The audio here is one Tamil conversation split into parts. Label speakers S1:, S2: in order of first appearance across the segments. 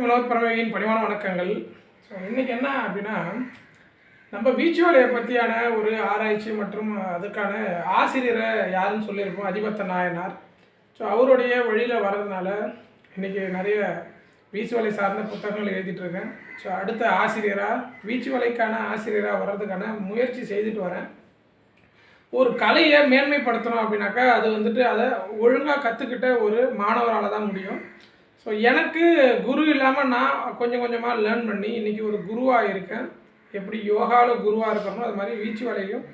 S1: வினோத் பரமேகியின் பணிவான வணக்கங்கள். ஸோ இன்றைக்கி என்ன அப்படின்னா நம்ம பீச் பற்றியான ஒரு ஆராய்ச்சி மற்றும் அதுக்கான ஆசிரியரை யாருன்னு சொல்லியிருப்போம் அதிபத்த நாயனார். ஸோ அவருடைய வழியில் வர்றதுனால இன்றைக்கி நிறைய வீச்சுவலை சார்ந்த புத்தகங்கள் எழுதிட்டுருக்கேன். ஸோ அடுத்த ஆசிரியராக வீச்சுவலைக்கான ஆசிரியராக வர்றதுக்கான முயற்சி செய்துட்டு வரேன். ஒரு கலையை மேன்மைப்படுத்தணும் அப்படின்னாக்கா அது வந்துட்டு அதை ஒழுங்காக கற்றுக்கிட்ட ஒரு மாணவரால் தான் முடியும். ஸோ எனக்கு குரு இல்லாமல் நான் கொஞ்சம் கொஞ்சமாக லேர்ன் பண்ணி இன்றைக்கி ஒரு குருவாக இருக்கேன். எப்படி யோகாவில் குருவாக இருக்கணும் அது மாதிரி வீச்சு வலையும்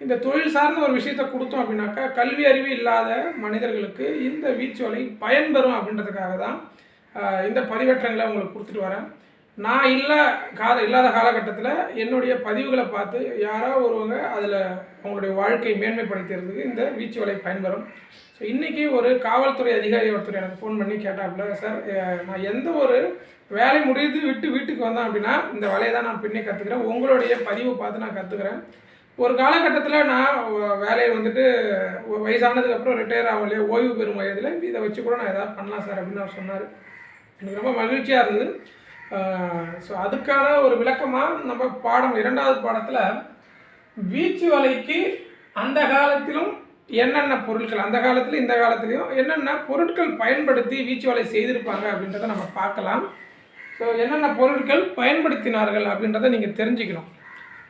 S1: இந்த தொழில் சார்ந்த ஒரு விஷயத்தை கொடுத்தோம் அப்படின்னாக்கா கல்வி அறிவு இல்லாத மனிதர்களுக்கு இந்த வீச்சு வலை பயன்பெறும் அப்படின்றதுக்காக தான் இந்த பதிவேற்றங்களை உங்களுக்கு கொடுத்துட்டு வரேன். நான் இல்லை கால இல்லாத காலகட்டத்தில் என்னுடைய பதிவுகளை பார்த்து யாரோ ஒருவங்க அதில் அவங்களுடைய வாழ்க்கை மேன்மைப்படுத்துறதுக்கு இந்த வீச்சு வலை பயன்பெறும். ஸோ இன்றைக்கி ஒரு காவல்துறை அதிகாரி ஒருத்தர் எனக்கு ஃபோன் பண்ணி கேட்டாப்புல சார் நான் எந்த ஒரு வேலை முடிந்து விட்டு வீட்டுக்கு வந்தேன் அப்படின்னா இந்த வேலையை தான் நான் பின்னே கற்றுக்கிறேன் உங்களுடைய பதிவை பார்த்து நான் கற்றுக்கிறேன் ஒரு காலகட்டத்தில் நான் வேலையை வந்துட்டு வயசானதுக்கப்புறம் ரிட்டையர் ஆகலையே ஓய்வு பெறும் வயதில் இதை வச்சு கூட நான் எதாவது பண்ணலாம் சார் அப்படின்னு அவர் சொன்னார். எனக்கு ரொம்ப மகிழ்ச்சியாக இருந்தது. ஸோ அதுக்கான ஒரு விளக்கமாக நம்ம பாடம் இரண்டாவது பாடத்தில் வீச்சு வலைக்கு அந்த காலத்திலும் என்னென்ன பொருட்கள் அந்த காலத்தில் இந்த காலத்துலேயும் என்னென்ன பொருட்கள் பயன்படுத்தி வீச்சு வலை செய்திருப்பாங்க அப்படின்றத நம்ம பார்க்கலாம். ஸோ என்னென்ன பொருட்கள் பயன்படுத்தினார்கள் அப்படின்றத நீங்கள் தெரிஞ்சுக்கணும்.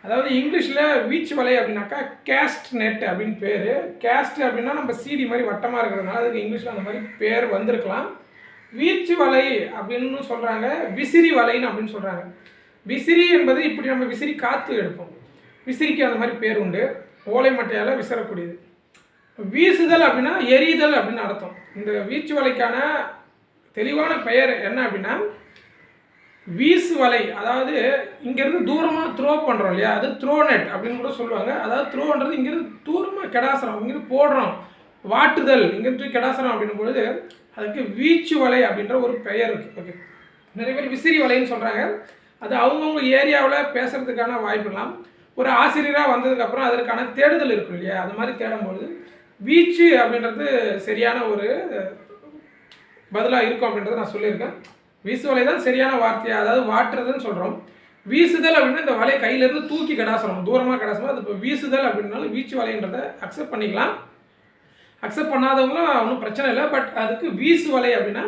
S1: அதாவது இங்கிலீஷில் வீச்சு வலை அப்படின்னாக்கா கேஸ்ட் நெட் அப்படின்னு பேர். கேஸ்ட் அப்படின்னா நம்ம சீடி மாதிரி வட்டமாக இருக்கிறதுனால அதுக்கு இங்கிலீஷில் அந்த மாதிரி பேர் வந்திருக்கலாம். வீச்சு வலை அப்படின்னு சொல்கிறாங்க விசிறி வலைன்னு அப்படின்னு சொல்கிறாங்க விசிறி என்பது இப்படி நம்ம விசிறி காற்று எடுப்போம். விசிறிக்கு அந்த மாதிரி பேர் உண்டு. ஓலை மட்டையால் விசிறக்கூடியது. வீசுதல் அப்படின்னா எரிதல் அப்படின்னு அர்த்தம். இந்த வீச்சு வலைக்கான தெளிவான பெயர் என்ன அப்படின்னா வீசு வலை. அதாவது இங்கேருந்து தூரமாக த்ரோ பண்ணுறோம் இல்லையா? அது த்ரோ நெட் அப்படின்னு கூட சொல்லுவாங்க. அதாவது த்ரோன்றது இங்கேருந்து தூரமாக கெடாசுறோம் இங்கேருந்து போடுறோம். வாட்டுதல் இங்கே தூக்கி கெடாசுறோம் அப்படின்னும் பொழுது அதுக்கு வீச்சு வலை அப்படின்ற ஒரு பெயர் இருக்குது ஓகே நிறைய பேர் விசிறி வலைன்னு சொல்கிறாங்க அது அவங்கவுங்க ஏரியாவில் பேசுகிறதுக்கான வாய்ப்புலாம் ஒரு ஆசிரியராக வந்ததுக்கப்புறம் அதற்கான தேடுதல் இருக்கும் இல்லையா? அது மாதிரி தேடும்பொழுது வீச்சு அப்படின்றது சரியான ஒரு பதிலாக இருக்கும் அப்படின்றத நான் சொல்லியிருக்கேன். வீசுவலை தான் சரியான வார்த்தையாக அதாவது வாட்டுறதுன்னு சொல்கிறோம் வீசுதல் அப்படின்னா இந்த வலையை கையிலேருந்து தூக்கி கடாசனம் தூரமாக கடாசனம் அது இப்போ வீசுதல் அப்படின்னாலும் வீச்சு வலைன்றதை அக்செப்ட் பண்ணிக்கலாம். அக்செப்ட் பண்ணாதவங்களும் ஒன்றும் பிரச்சனை இல்லை. பட் அதுக்கு வீசு வலை அப்படின்னா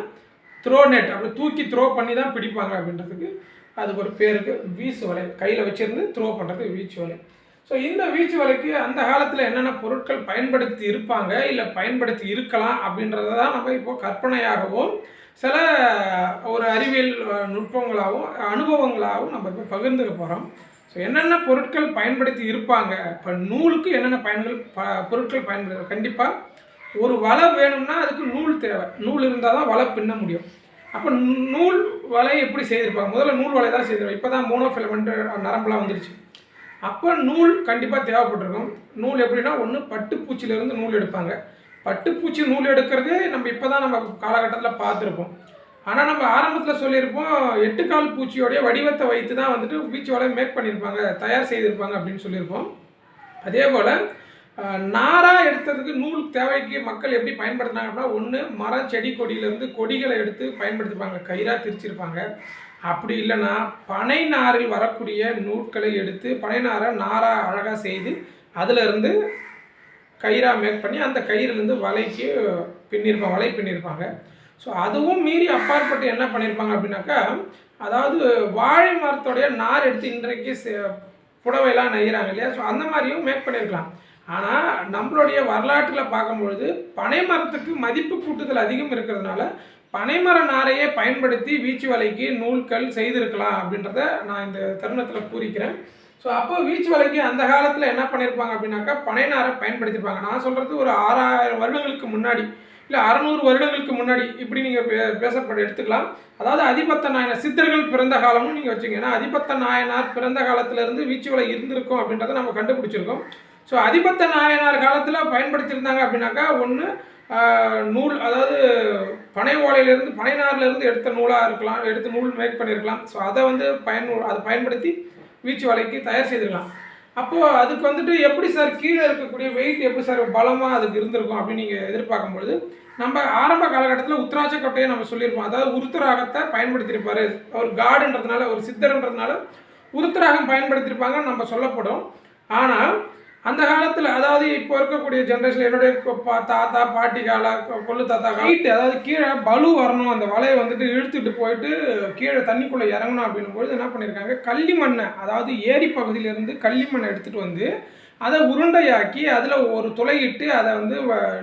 S1: த்ரோ நெட் அப்படி தூக்கி த்ரோ பண்ணி தான் பிடிப்பாங்க அப்படின்றதுக்கு அதுக்கு ஒரு பேருக்கு வீசு வலை. கையில் வச்சுருந்து த்ரோ பண்ணுறதுக்கு வீச்சு வலை. ஸோ இந்த வீச்சு வலைக்கு அந்த காலத்தில் என்னென்ன பொருட்கள் பயன்படுத்தி இருப்பாங்க? இல்லை பயன்படுத்தி இருக்கலாம் அப்படின்றத தான் நம்ம இப்போ கற்பனையாகவும் சில ஒரு அறிவியல் நுட்பங்களாகவும் அனுபவங்களாகவும் நம்ம இப்போ பகிர்ந்துக்க போகிறோம் ஸோ என்னென்ன பொருட்கள் பயன்படுத்தி இருப்பாங்க? இப்போ நூலுக்கு என்னென்ன பயன்கள் ப பொருட்கள் பயன்படுத்த கண்டிப்பாக ஒரு வலை வேணும்னா அதுக்கு நூல் தேவை. நூல் இருந்தால் தான் வலை பின்ன முடியும். அப்போ நூல் வலை எப்படி செய்திருப்பாங்க? முதல்ல நூல் வலை தான் செய்திருப்பாங்க. இப்போ தான் மோனோ ஃபிலமெண்ட் நரம்புலாம் வந்துருச்சு. அப்போ நூல் கண்டிப்பாக தேவைப்பட்டிருக்கும். நூல் எப்படின்னா ஒன்று பட்டுப்பூச்சியிலேருந்து நூல் எடுப்பாங்க. பட்டுப்பூச்சி நூல் எடுக்கிறதே நம்ம இப்போ தான் நம்ம காலகட்டத்தில் பார்த்துருப்போம். ஆனால் நம்ம ஆரம்பத்தில் சொல்லியிருப்போம் எட்டுக்கால் பூச்சியோடைய வடிவத்தை வைத்து தான் வந்துட்டு பீச் வலை மேக் பண்ணியிருப்பாங்க தயார் செய்திருப்பாங்க அப்படின்னு சொல்லியிருப்போம். அதே போல் நாராக எடுத்ததுக்கு நூல் தேவைக்கு மக்கள் எப்படி பயன்படுத்தினாங்க அப்படின்னா ஒன்று மரம் செடி கொடியிலேருந்து கொடிகளை எடுத்து பயன்படுத்திப்பாங்க. கயிறாக திரிச்சிருப்பாங்க. அப்படி இல்லைன்னா பனை நாரில் வரக்கூடிய நூட்களை எடுத்து பனை நாரை நாராக அழகாக செய்து அதிலிருந்து கயிறாக மேக் பண்ணி அந்த கயிறுலேருந்து வலைக்கு பின்னிருப்பாங்க வலை பின்னிருப்பாங்க. ஸோ அதுவும் மீறி அப்பாற்பட்டு என்ன பண்ணியிருப்பாங்க அப்படின்னாக்கா அதாவது வாழை மரத்தோடைய நார் எடுத்து இன்றைக்கு புடவைலாம் நெய்கிறாங்க இல்லையா? ஸோ அந்த மாதிரியும் மேக் பண்ணியிருக்கலாம் ஆனால் நம்மளுடைய வரலாற்றில் பார்க்கும்பொழுது பனை மரத்துக்கு மதிப்பு கூட்டுதல் அதிகம் இருக்கிறதுனால பனைமர நாரையே பயன்படுத்தி வீச்சு வலைக்கு நூல்கள் செய்திருக்கலாம் அப்படின்றத நான் இந்த தருணத்தில் கூறிக்கிறேன். ஸோ அப்போ வீச்சு வலைக்கு அந்த காலத்தில் என்ன பண்ணியிருப்பாங்க அப்படின்னாக்கா பனை நாரை பயன்படுத்தியிருப்பாங்க நான் சொல்கிறது ஒரு ஆறாயிரம் வருடங்களுக்கு முன்னாடி இல்லை அறநூறு வருடங்களுக்கு முன்னாடி இப்படி நீங்கள் பே பேசப்பட எடுத்துக்கலாம். அதாவது அதிபத்த நாயனார் சித்தர்கள் பிறந்த காலமும் நீங்கள் வச்சுங்க. ஏன்னா அதிபத்த நாயனார் பிறந்த காலத்திலேருந்து வீச்சு வலை இருந்திருக்கும் அப்படின்றத நம்ம கண்டுபிடிச்சிருக்கோம். ஸோ அதிபத்த நாயனார் காலத்தில் பயன்படுத்தியிருந்தாங்க அப்படின்னாக்கா ஒன்று நூல் அதாவது பனை ஓலையிலேருந்து பனை நார்லேருந்து எடுத்த நூலாக இருக்கலாம் எடுத்து நூல் மேக் பண்ணியிருக்கலாம். ஸோ அதை வந்து பயன் அதை பயன்படுத்தி வீச்சு வலைக்கு தயார் செய்திருக்கலாம். அப்போது அதுக்கு வந்துட்டு எப்படி சார் கீழே இருக்கக்கூடிய வெயிட் எப்படி சார் பலமாக அதுக்கு இருந்திருக்கும் அப்படின்னு நீங்கள் எதிர்பார்க்கும்பொழுது நம்ம ஆரம்ப காலகட்டத்தில் உத்தராட்ச கொட்டையை நம்ம சொல்லியிருப்போம். அதாவது உருத்தராகத்தை பயன்படுத்தியிருப்பார். அவர் காடுன்றதுனால ஒரு சித்தர்ன்றதுனால உருத்தராகம் பயன்படுத்தியிருப்பாங்கன்னு நம்ம சொல்லப்படும். ஆனால் அந்த காலத்தில் அதாவது இப்போ இருக்கக்கூடிய ஜென்ரேஷன் என்னுடைய பா- தாத்தா பாட்டி கால கொள்ளு தாத்தா ஹைட் அதாவது கீழே பலு வரணும் அந்த வலையை வந்துட்டு இழுத்துட்டு போயிட்டு கீழே தண்ணிக்குள்ளே இறங்கணும் அப்படின்னும் பொழுது என்ன பண்ணியிருக்காங்க களிமண்ணை அதாவது ஏரி பகுதியிலேருந்து களிமண்ணை எடுத்துகிட்டு வந்து அதை உருண்டையாக்கி அதில் ஒரு துளையிட்டு அதை வந்து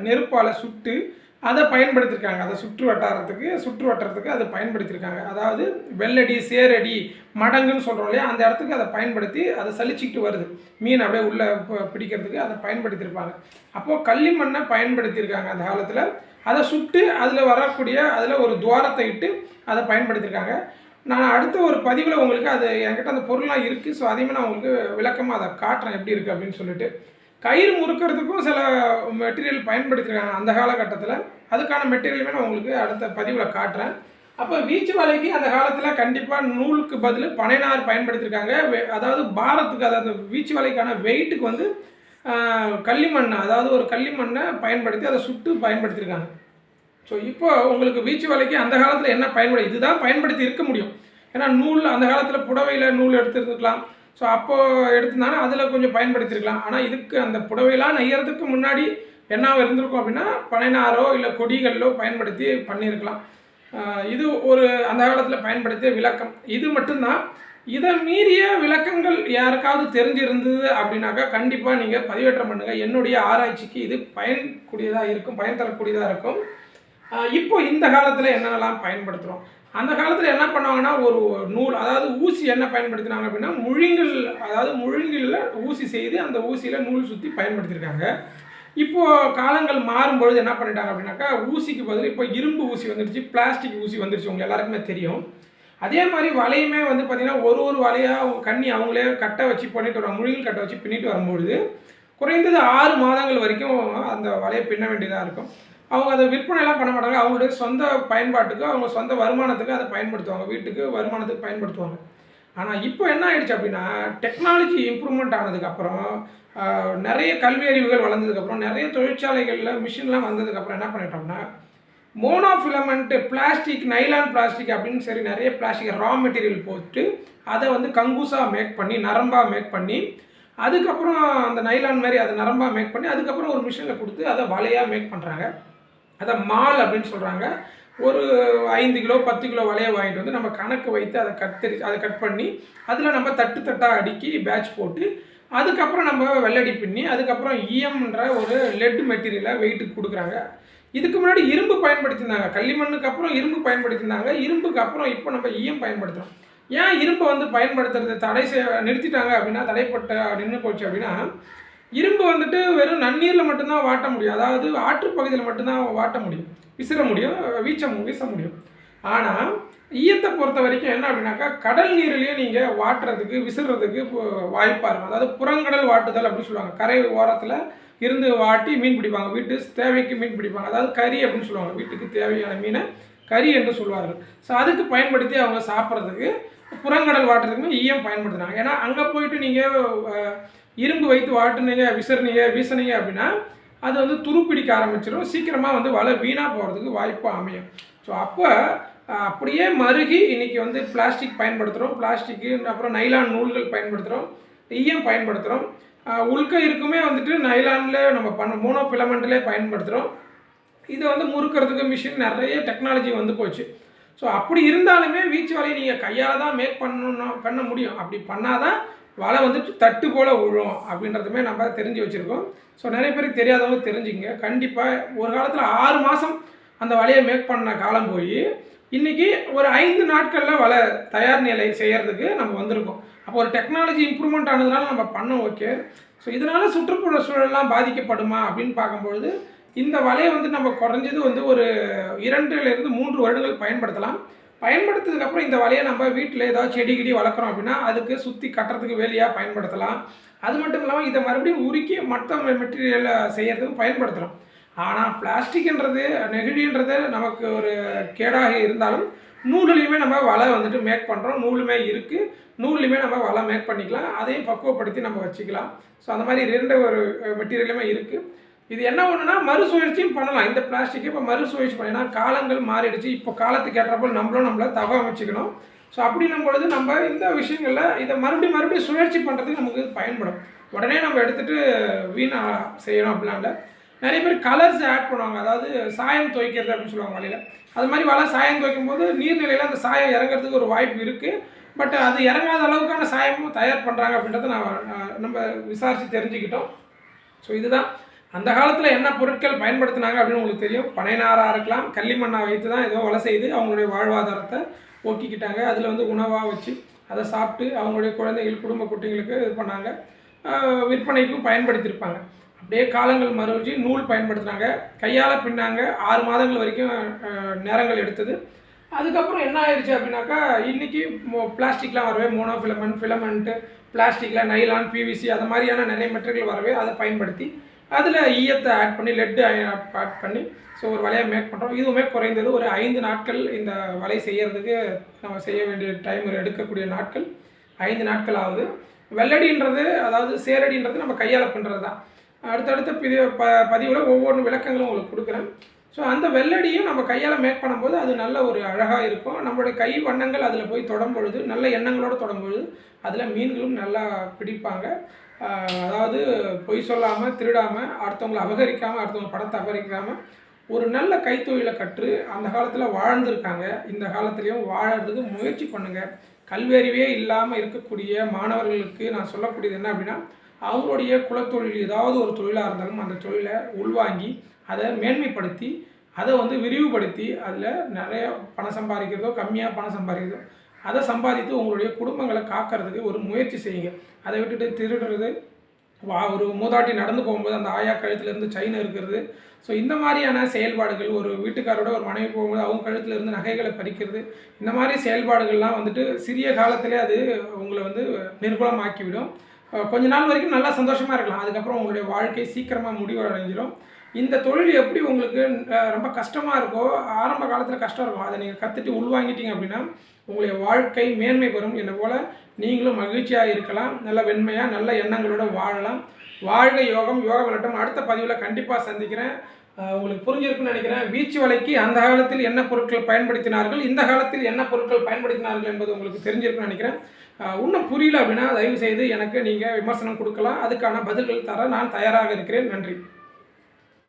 S1: நெருப்பால் சுட்டு அதை பயன்படுத்தியிருக்காங்க அதை சுற்று வட்டாரத்துக்கு சுற்று வட்டாரத்துக்கு அதை பயன்படுத்தியிருக்காங்க அதாவது வெள்ளடி சேரடி மடங்குன்னு சொல்கிறோம் இல்லையா? அந்த இடத்துக்கு அதை பயன்படுத்தி அதை சலிச்சிக்கிட்டு வருது. மீன் அப்படியே உள்ளே பிடிக்கிறதுக்கு அதை பயன்படுத்தியிருப்பாங்க. அப்போது களிமண்ணை பயன்படுத்தியிருக்காங்க அந்த காலத்தில். அதை சுட்டு அதில் வரக்கூடிய அதில் ஒரு துவாரத்தை இட்டு அதை பயன்படுத்தியிருக்காங்க. நான் அடுத்த ஒரு பதிவில் உங்களுக்கு அது என்கிட்ட அந்த பொருள்லாம் இருக்குது ஸோ அதையுமே நான் உங்களுக்கு விளக்கமாக அதை காட்டுறேன். எப்படி இருக்குது அப்படின்னு சொல்லிட்டு. கயிறு முறுக்கிறதுக்கும் சில மெட்டீரியல் பயன்படுத்தியிருக்காங்க அந்த காலகட்டத்தில். அதுக்கான மெட்டீரியலுமே நான் உங்களுக்கு அடுத்த பதிவில் காட்டுறேன். அப்போ வீச்சு வலைக்கு அந்த காலத்தில் கண்டிப்பாக நூலுக்கு பதில் பனைநார் பயன்படுத்தியிருக்காங்க வெ- அதாவது பாரத்துக்கு அதாவது வீச்சு வலைக்கான வெயிட்டுக்கு வந்து களிமண் அதாவது ஒரு களிமண்ணை பயன்படுத்தி அதை சுட்டு பயன்படுத்தியிருக்காங்க ஸோ இப்போ உங்களுக்கு வீச்சு வலைக்கு அந்த காலத்தில் என்ன பயன்படுது இதுதான் பயன்படுத்தி இருக்க முடியும். ஏன்னா நூல் அந்த காலத்தில் புடவையில் நூல் எடுத்துருந்துக்கலாம் ஸோ அப்போது எடுத்திருந்தாங்கன்னா அதில் கொஞ்சம் பயன்படுத்தியிருக்கலாம் ஆனால் இதுக்கு அந்த புடவையெல்லாம் நெய்யறதுக்கு முன்னாடி என்ன இருந்திருக்கும் அப்படின்னா பனைநாரோ இல்லை கொடிகளோ பயன்படுத்தி பண்ணியிருக்கலாம் இது ஒரு அந்த காலத்தில் பயன்படுத்திய விளக்கம். இது மட்டும்தான் இதை மீறிய விளக்கங்கள் யாருக்காவது தெரிஞ்சிருந்தது அப்படின்னாக்கா கண்டிப்பாக நீங்கள் பதிவேற்றம் பண்ணுங்கள் என்னுடைய ஆராய்ச்சிக்கு இது பயன்கூடியதாக இருக்கும் பயன் தரக்கூடியதாக இருக்கும். இப்போ இந்த காலத்தில் என்னென்னலாம் பயன்படுத்துகிறோம் அந்த காலத்தில் என்ன பண்ணுவாங்கன்னா ஒரு நூல் அதாவது ஊசி என்ன பயன்படுத்தினாங்க அப்படின்னா முழுங்கில் அதாவது முழுங்கில் ஊசி செய்து அந்த ஊசியில் நூல் சுற்றி பயன்படுத்தியிருக்காங்க இப்போது காலங்கள் மாறும்பொழுது என்ன பண்ணிட்டாங்க அப்படின்னாக்கா ஊசிக்கு பதில் இப்போ இரும்பு ஊசி வந்துடுச்சு பிளாஸ்டிக் ஊசி வந்துடுச்சு உங்களுக்கு எல்லாருக்குமே தெரியும். அதே மாதிரி வலையுமே வந்து பார்த்திங்கன்னா ஒரு ஒரு வலையாக கண்ணி அவங்களே கட்டை வச்சு பண்ணிட்டு வராங்க முழுகில் கட்டை வச்சு பின்னிட்டு வரும்பொழுது குறைந்தது ஆறு மாதங்கள் வரைக்கும் அந்த வலையை பின்ன வேண்டியதாக இருக்கும். அவங்க அதை விற்பனைலாம் பண்ண மாட்டாங்க. அவங்களுடைய சொந்த பயன்பாட்டுக்கு அவங்க சொந்த வருமானத்துக்கு அதை பயன்படுத்துவாங்க. வீட்டுக்கு வருமானத்துக்கு பயன்படுத்துவாங்க. ஆனால் இப்போ என்ன ஆயிடுச்சு அப்படின்னா டெக்னாலஜி இம்ப்ரூவ்மெண்ட் ஆனதுக்கப்புறம் நிறைய கல்வி அறிவுகள் வளர்ந்ததுக்கப்புறம் நிறைய தொழிற்சாலைகளில் மிஷின்லாம் வந்ததுக்கப்புறம் என்ன பண்ணிட்டோம்னா மோனோஃபிலமெண்ட்டு பிளாஸ்டிக் நைலான் பிளாஸ்டிக் அப்படின்னு சரி நிறைய பிளாஸ்டிக் ரா மெட்டீரியல் போட்டு அதை வந்து கங்கூசாக மேக் பண்ணி நரம்பாக மேக் பண்ணி அதுக்கப்புறம் அந்த நைலான் மாதிரி அதை நரம்பாக மேக் பண்ணி அதுக்கப்புறம் ஒரு மிஷினில் கொடுத்து அதை வலையாக மேக் பண்ணுறாங்க அதை மால் அப்படின்னு சொல்கிறாங்க ஒரு ஐந்து கிலோ பத்து கிலோ வலையை வாங்கிட்டு வந்து நம்ம கணக்கு வைத்து அதை கத்தரி அதை கட் பண்ணி அதில் நம்ம தட்டு தட்டாக அடுக்கி பேட்ச் போட்டு அதுக்கப்புறம் நம்ம வெள்ளடி பின்னி அதுக்கப்புறம் இஎம்ன்ற ஒரு லெட் மெட்டீரியலை வெயிட்டுக்கு கொடுக்குறாங்க. இதுக்கு முன்னாடி இரும்பு பயன்படுத்தியிருந்தாங்க. களிமண்ணுக்கு அப்புறம் இரும்பு பயன்படுத்தியிருந்தாங்க. இரும்புக்கு அப்புறம் இப்போ நம்ம ஈயம் பயன்படுத்துகிறோம் ஏன் இரும்பை வந்து பயன்படுத்துறது தடை செய்ய நிறுத்திட்டாங்க அப்படின்னா தடைப்பட்ட நின்று போச்சு அப்படின்னா இரும்பு வந்துட்டு வெறும் நன்னீரில் மட்டும்தான் வாட்ட முடியும். அதாவது ஆற்று பகுதியில் மட்டும்தான் வாட்ட முடியும். விசிற முடியும் வீச்ச வீச முடியும். ஆனால் ஈயத்தை பொறுத்த வரைக்கும் என்ன அப்படின்னாக்கா கடல் நீர்லேயும் நீங்கள் வாட்டுறதுக்கு விசிறதுக்கு வாய்ப்பாக இருக்கும். அதாவது புறங்கடல் வாட்டுதல் அப்படின்னு சொல்லுவாங்க. கரை ஓரத்தில் இருந்து வாட்டி மீன் பிடிப்பாங்க. வீட்டு தேவைக்கு மீன் பிடிப்பாங்க. அதாவது கறி அப்படின்னு சொல்லுவாங்க. வீட்டுக்கு தேவையான மீனை கறி என்று சொல்வார்கள். ஸோ அதுக்கு பயன்படுத்தி அவங்க சாப்பிட்றதுக்கு புறங்கடல் வாட்டுறதுக்குமே ஈயம் பயன்படுத்துனாங்க ஏன்னா அங்கே போயிட்டு நீங்கள் இரும்பு வைத்து வாட்டுனீங்க விசிறினீங்க வீசினீங்க அப்படின்னா அது வந்து துருப்பிடிக்க ஆரம்பிச்சிடும் சீக்கிரமாக வந்து வலை வீணாக போகிறதுக்கு வாய்ப்பு அமையும். ஸோ அப்போ அப்படியே மருகி இன்றைக்கி வந்து பிளாஸ்டிக் பயன்படுத்துகிறோம் பிளாஸ்டிக்கு அப்புறம் நைலான் நூல்கள் பயன்படுத்துகிறோம் ஈயம் பயன்படுத்துகிறோம் உள்க இருக்குமே வந்துட்டு நைலானில் நம்ம பண்ண மோனோ ஃபிலமெண்ட்லேயே பயன்படுத்துகிறோம் இதை வந்து முறுக்கிறதுக்கு மிஷின் நிறைய டெக்னாலஜி வந்து போச்சு. ஸோ அப்படி இருந்தாலுமே வீச்சு வலையை நீங்கள் கையால் தான் மேக் பண்ணணும் பண்ண முடியும். அப்படி பண்ணாதான் வலை வந்துட்டு தட்டு போல் விழும் அப்படின்றதுமே நம்ம தெரிஞ்சு வச்சுருக்கோம். ஸோ நிறைய பேருக்கு தெரியாதவங்க தெரிஞ்சுங்க கண்டிப்பாக ஒரு காலத்தில் ஆறு மாதம் அந்த வலையை மேக் பண்ண காலம் போய் இன்றைக்கி ஒரு ஐந்து நாட்களில் வலை தயார் நிலை செய்கிறதுக்கு நம்ம வந்திருக்கோம். அப்போ ஒரு டெக்னாலஜி இம்ப்ரூவ்மெண்ட் ஆனதுனால நம்ம பண்ணோம் ஓகே ஸோ இதனால் சுற்றுப்புற சூழல்லாம் பாதிக்கப்படுமா அப்படின்னு பார்க்கும்பொழுது இந்த வலையை வந்து நம்ம குறைஞ்சது வந்து ஒரு இரண்டுலேருந்து மூன்று வருடங்கள் பயன்படுத்தலாம். பயன்படுத்ததுக்கப்புறம் இந்த வலையை நம்ம வீட்டில் ஏதாவது செடி கிடி வளர்க்குறோம் அப்படின்னா அதுக்கு சுற்றி கட்டுறதுக்கு வேலையாக பயன்படுத்தலாம். அது மட்டும் இல்லாமல் இதை மறுபடியும் உருக்கி மற்ற மெட்டீரியலை செய்யறதுக்கு பயன்படுத்தலாம். ஆனால் பிளாஸ்டிக்ன்றது நெகிழின்றது நமக்கு ஒரு கேடாக இருந்தாலும் நூலுலையுமே நம்ம வலை வந்துட்டு மேக் பண்ணுறோம் நூலுமே இருக்குது நூல்லையுமே நம்ம வலை மேக் பண்ணிக்கலாம். அதையும் பக்குவப்படுத்தி நம்ம வச்சுக்கலாம். ஸோ அந்த மாதிரி ரெண்டு ஒரு மெட்டீரியலுமே இருக்குது இது என்ன ஒன்றுனா மறுசுழற்சியும் பண்ணலாம். இந்த பிளாஸ்டிக் இப்போ மறுசுழற்சி பண்ணினா காலங்கள் மாறிடுச்சு. இப்போ காலத்துக்கு ஏற்றப்போ நம்மளும் நம்மளை தவ அமைச்சிக்கணும். ஸோ அப்படின்னும் பொழுது நம்ம இந்த விஷயங்களில் இதை மறுபடியும் மறுபடியும் சுழற்சி பண்ணுறதுக்கு நமக்கு இது பயன்படும். உடனே நம்ம எடுத்துகிட்டு வீணாக செய்யணும் அப்படிலாம் இல்லை நிறைய பேர் கலர்ஸ் ஆட் பண்ணுவாங்க. அதாவது சாயம் துவைக்கிறது அப்படின்னு சொல்லுவாங்க வலையில் அது மாதிரி வலை சாயம் துவைக்கும் போது நீர்நிலையில் அந்த சாயம் இறங்குறதுக்கு ஒரு வாய்ப்பு இருக்குது பட் அது இறங்காத அளவுக்கான சாயமும் தயார் பண்ணுறாங்க அப்படின்றத நான் நம்ம விசாரித்து தெரிஞ்சுக்கிட்டோம். ஸோ இதுதான். அந்த காலத்தில் என்ன பொருட்கள் பயன்படுத்தினாங்க அப்படின்னு உங்களுக்கு தெரியும்? பனைநாராக இருக்கலாம் களிமண்ணை வைத்து தான் ஏதோ வலை செய்து அவங்களுடைய வாழ்வாதாரத்தை ஓக்கிக்கிட்டாங்க. அதில் வந்து உணவாக வச்சு அதை சாப்பிட்டு அவங்களுடைய குழந்தைகள் குடும்ப குட்டிகளுக்கு இது பண்ணாங்க. விற்பனைக்கும் பயன்படுத்தியிருப்பாங்க. அப்படியே காலங்கள் மறுவிச்சு நூல் பயன்படுத்தினாங்க. கையால் பின்னாங்க. ஆறு மாதங்கள் வரைக்கும் நேரங்கள் எடுத்தது. அதுக்கப்புறம் என்ன ஆயிடுச்சு அப்படின்னாக்கா இன்றைக்கி பிளாஸ்டிக்லாம் வரவே மோனோ ஃபிலமெண்ட் ஃபிலமெண்ட்டு பிளாஸ்டிக்கில் நைலான் பிவிசி அது மாதிரியான நிறைய மெட்டீரியல் வரவே அதை பயன்படுத்தி அதில் ஈயத்தை ஆட் பண்ணி லெட்டு ஆட் பண்ணி ஸோ ஒரு வலையை மேக் பண்ணுறோம் இதுவுமே குறைந்தது ஒரு ஐந்து நாட்கள் இந்த வலை செய்கிறதுக்கு நம்ம செய்ய வேண்டிய டைம் எடுக்கக்கூடிய நாட்கள். ஐந்து நாட்கள் ஆகுது. வெள்ளடின்றது அதாவது சேரடின்றது நம்ம கையால் பண்ணுறது தான். அடுத்தடுத்த பிதி ப பதிவில் ஒவ்வொன்று விளக்கங்களும் உங்களுக்கு கொடுக்குறேன். ஸோ அந்த வெள்ளடியும் நம்ம கையால் மேக் பண்ணும்போது அது நல்ல ஒரு அழகாக இருக்கும். நம்மளுடைய கை வண்ணங்கள் அதில் போய் தொடும் பொழுது நல்ல எண்ணங்களோடு தொடும் பொழுது அதில் மீன்களும் நல்லா பிடிப்பாங்க. அதாவது பொய் சொல்லாமல் திருடாமல் அடுத்தவங்களை அபகரிக்காமல் அடுத்தவங்க படத்தை அபகரிக்காமல் ஒரு நல்ல கைத்தொழிலை கற்று அந்த காலத்தில் வாழ்ந்திருக்காங்க. இந்த காலத்துலேயும் வாழறதுக்கு முயற்சி பண்ணுங்கள் கல்வியறிவே இல்லாமல் இருக்கக்கூடிய மாணவர்களுக்கு நான் சொல்லக்கூடியது என்ன அப்படின்னா அவங்களுடைய குலத்தொழில் ஏதாவது ஒரு தொழிலாக இருந்தாலும் அந்த தொழிலை உள்வாங்கி அதை மேன்மைப்படுத்தி அதை வந்து விரிவுபடுத்தி அதில் நிறைய பணம் சம்பாதிக்கிறதோ கம்மியாக பணம் சம்பாதிக்கிறதோ அதை சம்பாதித்து உங்களுடைய குடும்பங்களை காக்கிறதுக்கு ஒரு முயற்சி செய்யுங்க. அதை விட்டுட்டு திருடுறது வா ஒரு மூதாட்டி நடந்து போகும்போது அந்த ஆயா கழுத்துலேருந்து செயின் இருக்கிறது. ஸோ இந்த மாதிரியான செயல்பாடுகள் ஒரு வீட்டுக்காரோட ஒரு மனைவி போகும்போது அவங்க கழுத்துலேருந்து நகைகளை பறிக்கிறது இந்த மாதிரி செயல்பாடுகள்லாம் வந்துட்டு சிறிய காலத்திலே அது உங்களை வந்து நிர்குலமாக்கிவிடும். கொஞ்ச நாள் வரைக்கும் நல்லா சந்தோஷமாக இருக்கலாம். அதுக்கப்புறம் உங்களுடைய வாழ்க்கை சீக்கிரமாக முடிவடைஞ்சிடும் இந்த தொழில் எப்படி உங்களுக்கு ரொம்ப கஷ்டமாக இருக்கோ ஆரம்ப காலத்தில் கஷ்டம் இருக்கும். அதை நீங்கள் கற்றுட்டு உள்வாங்கிட்டீங்க அப்படின்னா உங்களுடைய வாழ்க்கை மேன்மை பெறும் என்னை போல் நீங்களும் மகிழ்ச்சியாக இருக்கலாம். நல்ல வெண்மையாக நல்ல எண்ணங்களோட வாழலாம். வாழ்க யோகம் யோக விளட்டம் அடுத்த பதிவில் கண்டிப்பாக சந்திக்கிறேன். உங்களுக்கு புரிஞ்சிருக்குன்னு நினைக்கிறேன். வீச்சு வலைக்கு அந்த காலத்தில் என்ன பொருட்கள் பயன்படுத்தினார்கள் இந்த காலத்தில் என்ன பொருட்கள் பயன்படுத்தினார்கள் என்பது உங்களுக்கு தெரிஞ்சிருக்குன்னு நினைக்கிறேன். இன்னும் புரியல அப்படின்னா தயவு செய்து எனக்கு நீங்கள் விமர்சனம் கொடுக்கலாம். அதுக்கான பதில்கள் தர நான் தயாராக இருக்கிறேன். நன்றி.